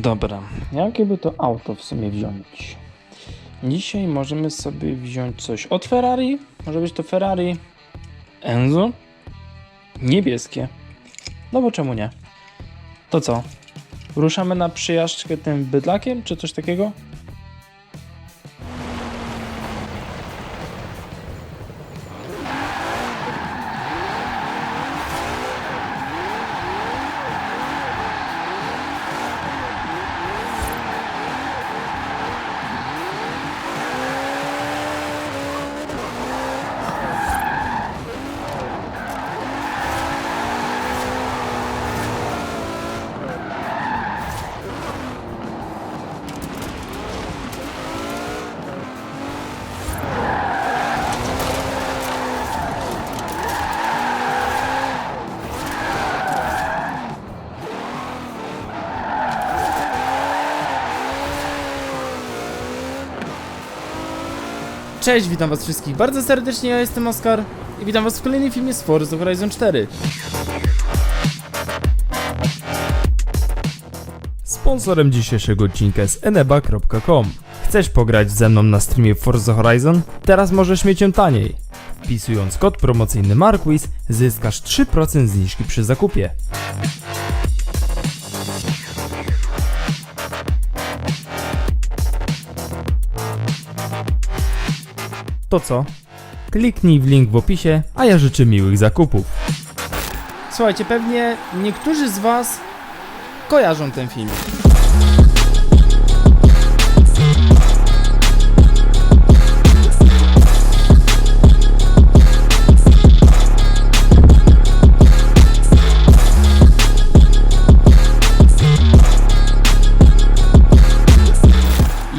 Dobra, jakie by to auto w sumie wziąć? Dzisiaj możemy sobie wziąć coś od Ferrari. Może być to Ferrari Enzo. Niebieskie. No bo czemu nie? To co? Ruszamy na przyjażdżkę tym bydlakiem, czy coś takiego? Cześć, witam was wszystkich bardzo serdecznie, ja jestem Oskar i witam was w kolejnym filmie z Forza Horizon 4. Sponsorem dzisiejszego odcinka jest eneba.com. Chcesz pograć ze mną na streamie Forza Horizon? Teraz możesz mieć ją taniej. Wpisując kod promocyjny Marquis zyskasz 3% zniżki przy zakupie. To co? Kliknij w link w opisie, a ja życzę miłych zakupów. Słuchajcie, pewnie niektórzy z was kojarzą ten film.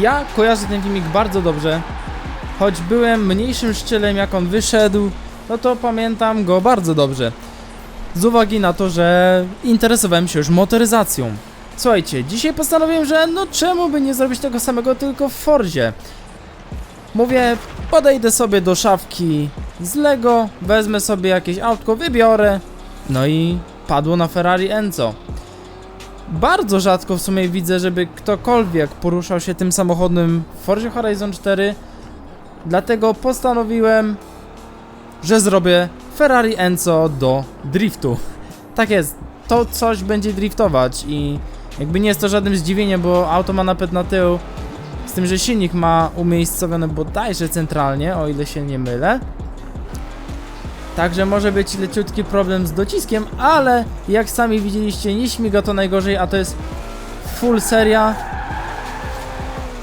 Ja kojarzę ten filmik bardzo dobrze, choć byłem mniejszym szczelem jak on wyszedł, no to pamiętam go bardzo dobrze. Z uwagi na to, że interesowałem się już motoryzacją. Słuchajcie, dzisiaj postanowiłem, że no czemu by nie zrobić tego samego tylko w Forzie. Mówię, podejdę sobie do szafki z Lego, wezmę sobie jakieś autko, wybiorę. No i padło na Ferrari Enzo. Bardzo rzadko w sumie widzę, żeby ktokolwiek poruszał się tym samochodem w Forzie Horizon 4. Dlatego postanowiłem, że zrobię Ferrari Enzo do driftu. Tak jest, to coś będzie driftować i jakby nie jest to żadnym zdziwieniem, bo auto ma napęd na tył, z tym, że silnik ma umiejscowiony bodajże centralnie, o ile się nie mylę. Także może być leciutki problem z dociskiem, ale jak sami widzieliście, nie śmiga to najgorzej, a to jest full seria.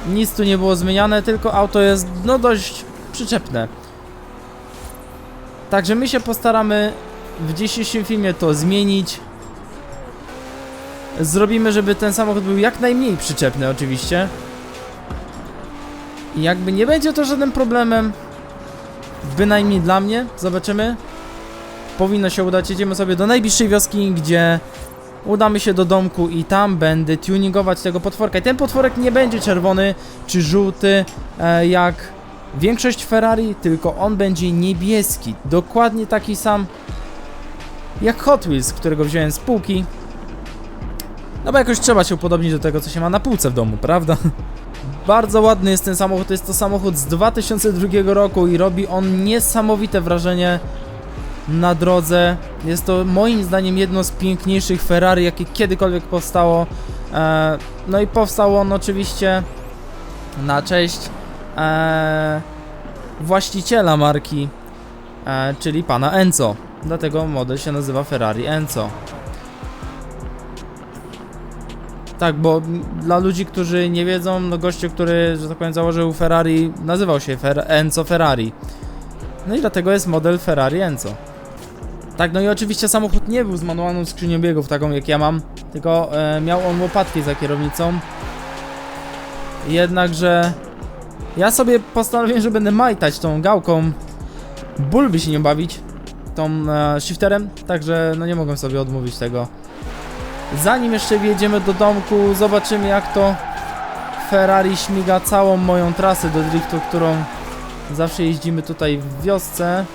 Nic tu nie było zmieniane, tylko auto jest no dość przyczepne. Także my się postaramy w dzisiejszym filmie to zmienić. Zrobimy, żeby ten samochód był jak najmniej przyczepny oczywiście. I jakby nie będzie to żadnym problemem, bynajmniej dla mnie, zobaczymy. Powinno się udać, jedziemy sobie do najbliższej wioski, gdzie udamy się do domku i tam będę tuningować tego potworka. I ten potworek nie będzie czerwony czy żółty, e, jak Większość Ferrari, tylko on będzie niebieski. Dokładnie taki sam jak Hot Wheels, którego wziąłem z półki. No bo jakoś trzeba się upodobnić do tego, co się ma na półce w domu, prawda? Bardzo ładny jest ten samochód. To jest to samochód z 2002 roku i robi on niesamowite wrażenie na drodze. Jest to moim zdaniem jedno z piękniejszych Ferrari, jakie kiedykolwiek powstało. E, no i powstał on oczywiście na cześć e, właściciela marki, e, czyli pana Enzo. Dlatego model się nazywa Ferrari Enzo. Tak, bo dla ludzi, którzy nie wiedzą, no gościu, który, że tak powiem, założył Ferrari, nazywał się Fer Enzo Ferrari. No i dlatego jest model Ferrari Enzo. Tak, no i oczywiście samochód nie był z manualną skrzynią biegów, taką jak ja mam, tylko e, miał on łopatki za kierownicą. Jednakże ja sobie postanowiłem, że będę majtać tą gałką. Ból by się nie bawić tą e, shifterem, także no nie mogłem sobie odmówić tego. Zanim jeszcze wjedziemy do domku, zobaczymy jak to Ferrari śmiga całą moją trasę do driftu, którą zawsze jeździmy tutaj w wiosce.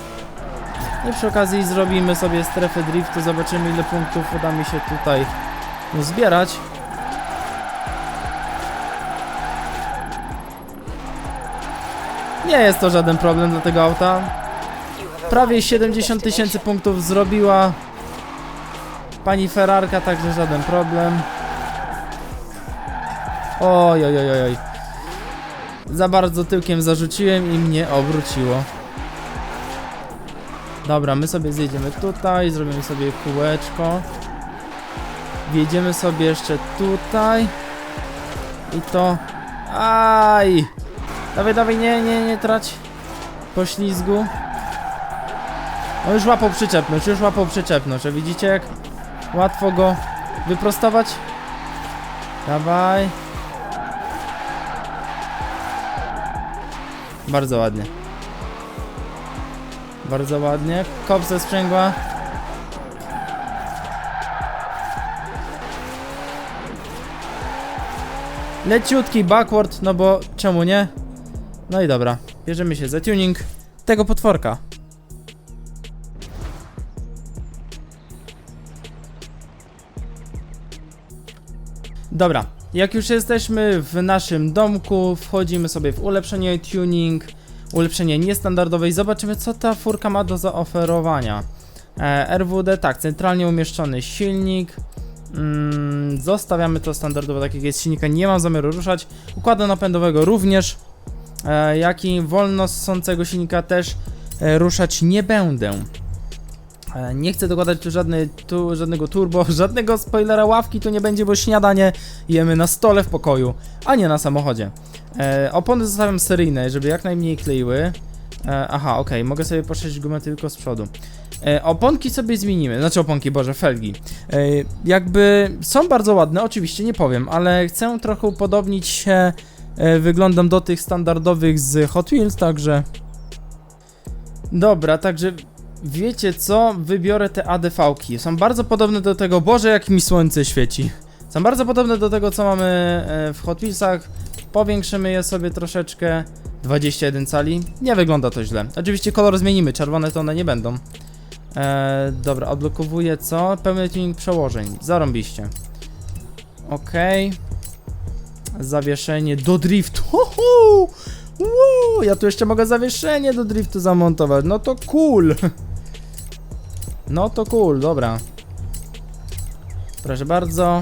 I przy okazji zrobimy sobie strefę driftu, zobaczymy ile punktów uda mi się tutaj zbierać. Nie jest to żaden problem dla tego auta. Prawie 70 tysięcy punktów zrobiła pani Ferrarka, także żaden problem. Oj, oj, oj, oj. Za bardzo tyłkiem zarzuciłem i mnie obróciło. Dobra, my sobie zjedziemy tutaj, zrobimy sobie kółeczko. Wjedziemy sobie jeszcze tutaj. I to... Aj! Dawaj, dawaj, nie, nie, nie trać poślizgu. On już łapał przyczepność, już łapał przyczepność, a widzicie jak łatwo go wyprostować? Dawaj. Bardzo ładnie. Bardzo ładnie. Kop ze sprzęgła. Leciutki backward, no bo czemu nie? No i dobra, bierzemy się za tuning tego potworka. Dobra, jak już jesteśmy w naszym domku, wchodzimy sobie w ulepszenie tuning, ulepszenie niestandardowe i zobaczymy co ta furka ma do zaoferowania. E, RWD, tak, centralnie umieszczony silnik. Mm, zostawiamy to standardowo, tak jak jest silnika, nie mam zamiaru ruszać. Układu napędowego również, e, jak i wolno ssącego silnika też e, ruszać nie będę. E, Nie chcę dokładać tu, żadnej, tu żadnego turbo, żadnego spoilera ławki tu nie będzie, bo śniadanie jemy na stole w pokoju, a nie na samochodzie. E, opony zostawiam seryjne, żeby jak najmniej kleiły. E, aha, okej, mogę sobie poszerzyć gumę tylko z przodu. E, oponki sobie zmienimy, znaczy oponki, boże, felgi. E, jakby są bardzo ładne, oczywiście, nie powiem, ale chcę trochę upodobnić się e, wyglądem do tych standardowych z Hot Wheels, także... Dobra, także Wiecie co? Wybiorę te ADV-ki. Są bardzo podobne do tego. Boże, jak mi słońce świeci. Są bardzo podobne do tego, co mamy e, w Hot Wheelsach. Powiększymy je sobie troszeczkę. 21 cali. Nie wygląda to źle. Oczywiście kolor zmienimy. Czerwone to one nie będą. E, dobra, odblokowuję co? Pełny tuning przełożeń. Zarąbiście. Okej. Zawieszenie do driftu. Uhu! Ja tu jeszcze mogę zawieszenie do driftu zamontować. No to cool. No to cool, dobra. Proszę bardzo.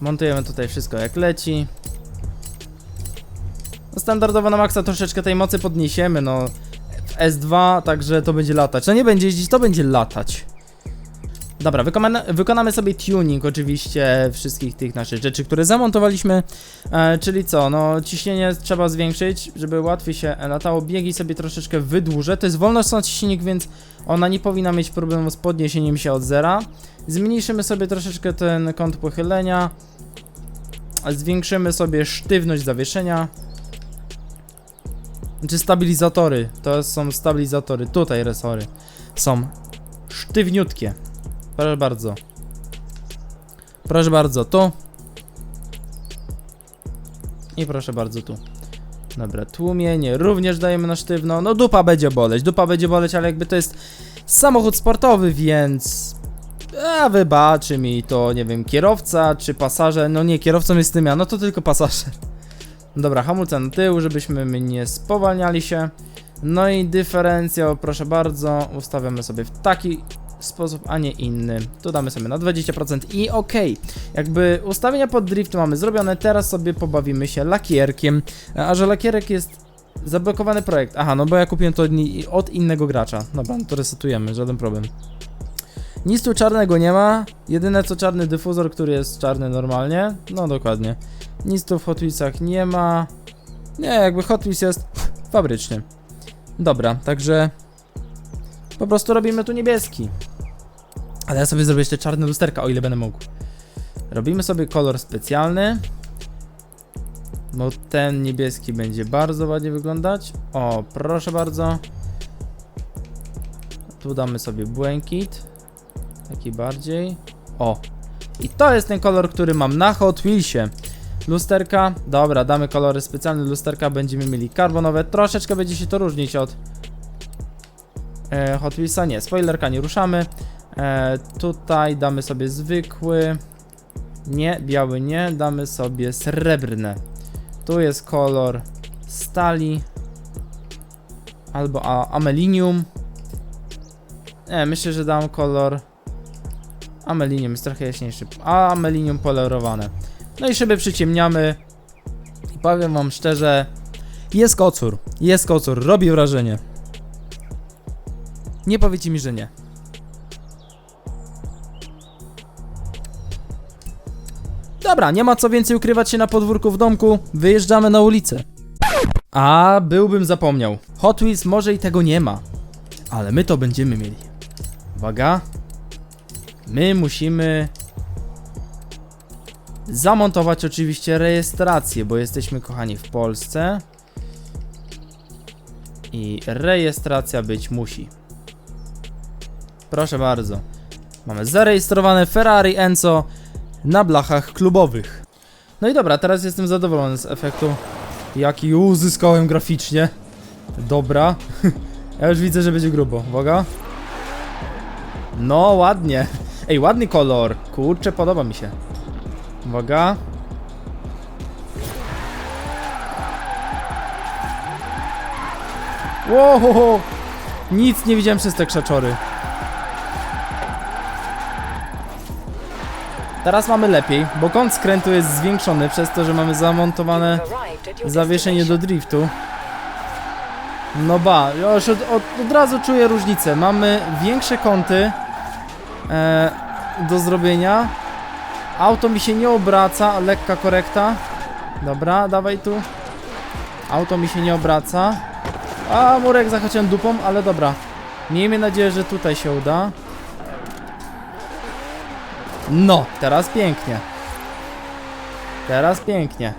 Montujemy tutaj wszystko jak leci. No standardowo na maksa troszeczkę tej mocy podniesiemy, no. W S2, także to będzie latać. No nie będzie jeździć, to będzie latać. Dobra, wykonamy, sobie tuning oczywiście wszystkich tych naszych rzeczy, które zamontowaliśmy. E, czyli co, no ciśnienie trzeba zwiększyć, żeby łatwiej się latało. Biegi sobie troszeczkę wydłużę. To jest wolnostący silnik, więc ona nie powinna mieć problemu z podniesieniem się od zera. Zmniejszymy sobie troszeczkę ten kąt pochylenia. Zwiększymy sobie sztywność zawieszenia. Znaczy stabilizatory. To są stabilizatory. Tutaj resory. Są sztywniutkie. Proszę bardzo. Proszę bardzo, tu. I proszę bardzo, tu. Dobra, tłumienie również dajemy na sztywno. No dupa będzie boleć, dupa będzie boleć, ale jakby to jest samochód sportowy, więc... A wybaczy mi to, nie wiem, kierowca czy pasażer. No nie, kierowcą jest tym ja, no to tylko pasażer. Dobra, hamulce na tył, żebyśmy my nie spowalniali się. No i dyferencjał, proszę bardzo, ustawiamy sobie w taki sposób, a nie inny. Tu damy sobie na 20% i okej. Jakby ustawienia pod drift mamy zrobione, teraz sobie pobawimy się lakierkiem. A że lakierek jest zablokowany projekt. Aha, no bo ja kupiłem to od innego gracza. Dobra, no to resetujemy, żaden problem. Nic tu czarnego nie ma. Jedyne co czarny dyfuzor, który jest czarny normalnie. No dokładnie. Nic tu w Hot Wheelsach nie ma. Nie, jakby Hot Wheels jest fabrycznie. Dobra, także po prostu robimy tu niebieski. Ale ja sobie zrobię jeszcze czarne lusterka, o ile będę mógł. Robimy sobie kolor specjalny. Bo ten niebieski będzie bardzo ładnie wyglądać. O, proszę bardzo. Tu damy sobie błękit. Taki bardziej. O. I to jest ten kolor, który mam na Hot Wheelsie. Lusterka. Dobra, damy kolory specjalne lusterka. Będziemy mieli karbonowe. Troszeczkę będzie się to różnić od e, Hot Wheelsa. Nie, spoilerka nie ruszamy. E, tutaj damy sobie zwykły. Nie, biały nie. Damy sobie srebrne. Tu jest kolor stali. Albo a, amelinium. Nie, myślę, że dam kolor. Amelinium jest trochę jaśniejszy. A amelinium polerowane. No i szyby przyciemniamy. I powiem wam szczerze, jest kocur. Jest kocur, robi wrażenie. Nie powiecie mi, że nie. Dobra, nie ma co więcej ukrywać się na podwórku w domku. Wyjeżdżamy na ulicę. A, byłbym zapomniał. Hot Wheels może i tego nie ma. Ale my to będziemy mieli. Uwaga. My musimy zamontować oczywiście rejestrację, bo jesteśmy kochani w Polsce. I rejestracja być musi. Proszę bardzo. Mamy zarejestrowane Ferrari Enzo na blachach klubowych. No i dobra, teraz jestem zadowolony z efektu, jaki uzyskałem graficznie. Dobra. ja już widzę, że będzie grubo. Uwaga. No, ładnie. Ej, ładny kolor. Kurczę, podoba mi się. Uwaga. Wow, nic nie widziałem przez te krzaczory. Teraz mamy lepiej, bo kąt skrętu jest zwiększony przez to, że mamy zamontowane zawieszenie do driftu. No ba, już od, od, od razu czuję różnicę. Mamy większe kąty e, do zrobienia. Auto mi się nie obraca, lekka korekta. Dobra, dawaj tu. Auto mi się nie obraca. A, murek zahaczyłem dupą, ale dobra. Miejmy nadzieję, że tutaj się uda. No, teraz pięknie. Teraz pięknie.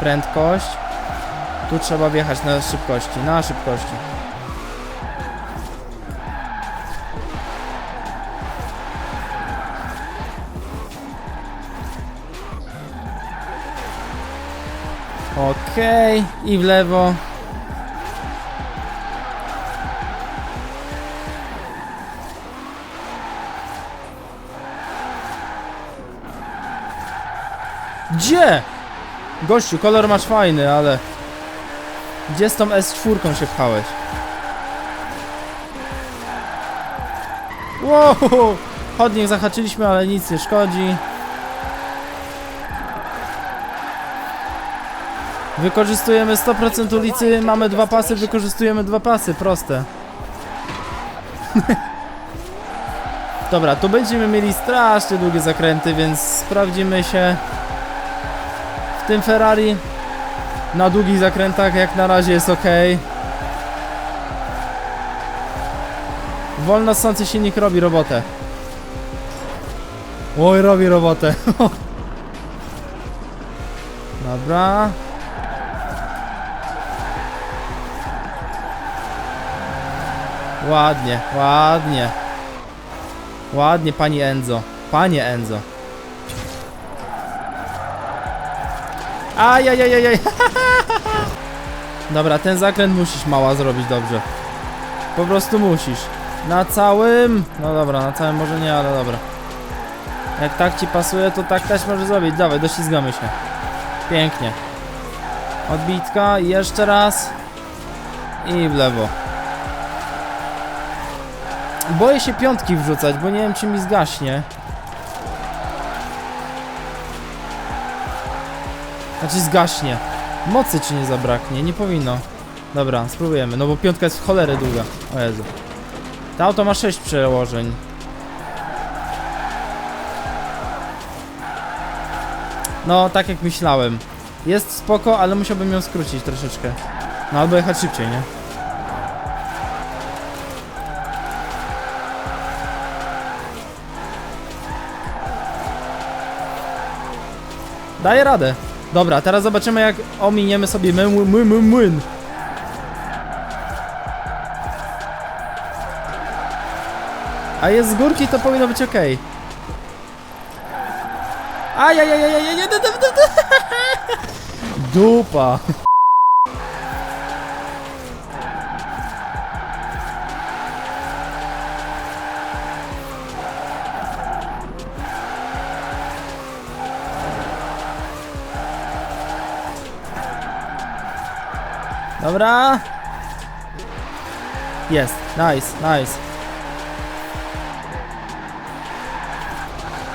Prędkość. Tu trzeba wjechać na szybkości, na szybkości. Okej, i w lewo. Gdzie? Gościu, kolor masz fajny, ale... Gdzie z tą S4 się pchałeś? Wow! Chodnik zahaczyliśmy, ale nic nie szkodzi. Wykorzystujemy 100% ulicy, mamy dwa pasy, wykorzystujemy dwa pasy, proste. Dobra, tu będziemy mieli strasznie długie zakręty, więc sprawdzimy się w tym Ferrari. Na długich zakrętach jak na razie jest ok. Wolno ssący silnik robi robotę. Oj, robi robotę. Dobra. Ładnie, ładnie. Ładnie, pani Enzo. Panie Enzo. Ajajajajaj. Dobra, ten zakręt musisz mała zrobić dobrze. Po prostu musisz. Na całym... No dobra, na całym może nie, ale dobra. Jak tak ci pasuje, to tak też może zrobić. Dawaj, doślizgamy się. Pięknie. Odbitka, jeszcze raz. I w lewo. Boję się piątki wrzucać, bo nie wiem czy mi zgaśnie. Znaczy zgaśnie. Mocy czy nie zabraknie? Nie powinno. Dobra, spróbujemy, no bo piątka jest w cholerę długa. O Jezu. To auto ma 6 przełożeń. No, tak jak myślałem. Jest spoko, ale musiałbym ją skrócić troszeczkę. No albo jechać szybciej, nie? Daję radę. Dobra, teraz zobaczymy jak ominiemy sobie my, my, my, młyn. A jest z górki, to powinno być ok. Ajajajajajaj, Dupa. Dobra. Jest. Nice, nice.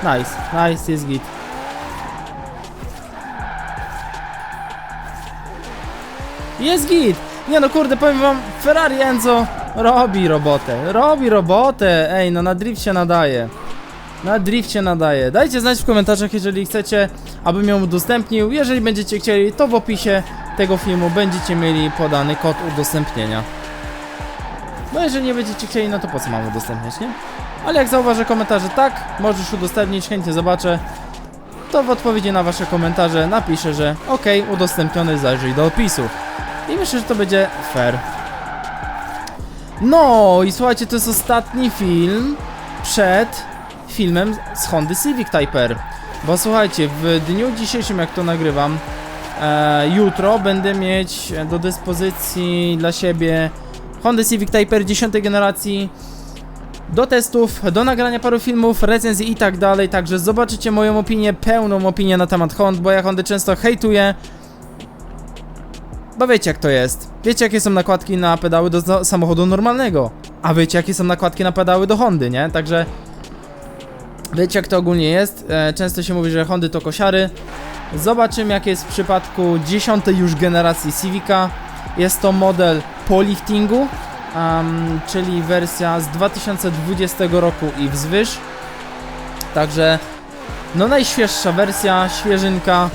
Nice, nice, jest git. Jest git! Nie no kurde, powiem wam, Ferrari Enzo robi robotę, robi robotę, ej no na drift się nadaje. Na drift się nadaje. Dajcie znać w komentarzach, jeżeli chcecie, abym ją udostępnił. Jeżeli będziecie chcieli, to w opisie tego filmu będziecie mieli podany kod udostępnienia. Bo jeżeli nie będziecie chcieli, no to po co mam udostępniać, nie? Ale jak zauważę komentarze, tak, możesz udostępnić, chętnie zobaczę. To w odpowiedzi na wasze komentarze napiszę, że ok, udostępniony, zajrzyj do opisu. I myślę, że to będzie fair. No i słuchajcie, to jest ostatni film przed filmem z Hondy Civic Type R. Bo słuchajcie, w dniu dzisiejszym, jak to nagrywam, jutro będę mieć do dyspozycji dla siebie Honda Civic Type R 10 generacji do testów, do nagrania paru filmów, recenzji i tak dalej, także zobaczycie moją opinię, pełną opinię na temat Hond, bo ja Hondy często hejtuję, bo wiecie jak to jest. Wiecie jakie są nakładki na pedały do samochodu normalnego. A wiecie jakie są nakładki na pedały do Hondy, nie? Także wiecie jak to ogólnie jest. E, często się mówi, że Hondy to kosiary. Zobaczymy jak jest w przypadku 10 już generacji Civica. Jest to model po liftingu, am, czyli wersja z 2020 roku i wzwyż. Także no najświeższa wersja, świeżynka.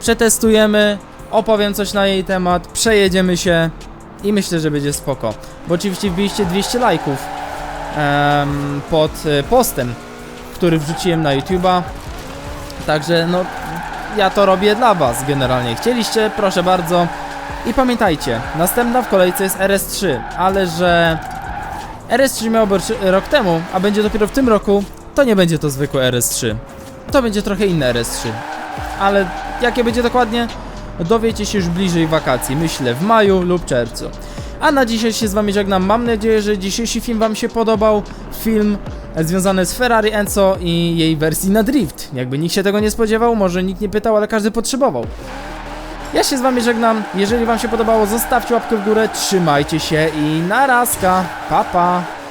Przetestujemy, opowiem coś na jej temat, przejedziemy się i myślę, że będzie spoko. Bo oczywiście wbiliście 200 lajków em, pod e, postem, który wrzuciłem na YouTube'a. Także no, ja to robię dla was generalnie. Chcieliście, proszę bardzo. I pamiętajcie, następna w kolejce jest RS3, ale że RS3 miał rok temu, a będzie dopiero w tym roku, to nie będzie to zwykłe RS3. To będzie trochę inne RS3. Ale jakie będzie dokładnie? Dowiecie się już bliżej wakacji, myślę w maju lub czerwcu. A na dzisiaj się z wami żegnam. Mam nadzieję, że dzisiejszy film wam się podobał. Film związany z Ferrari Enzo i jej wersji na drift. Jakby nikt się tego nie spodziewał, może nikt nie pytał, ale każdy potrzebował. Ja się z wami żegnam. Jeżeli wam się podobało, zostawcie łapkę w górę, trzymajcie się i narazka. Pa pa.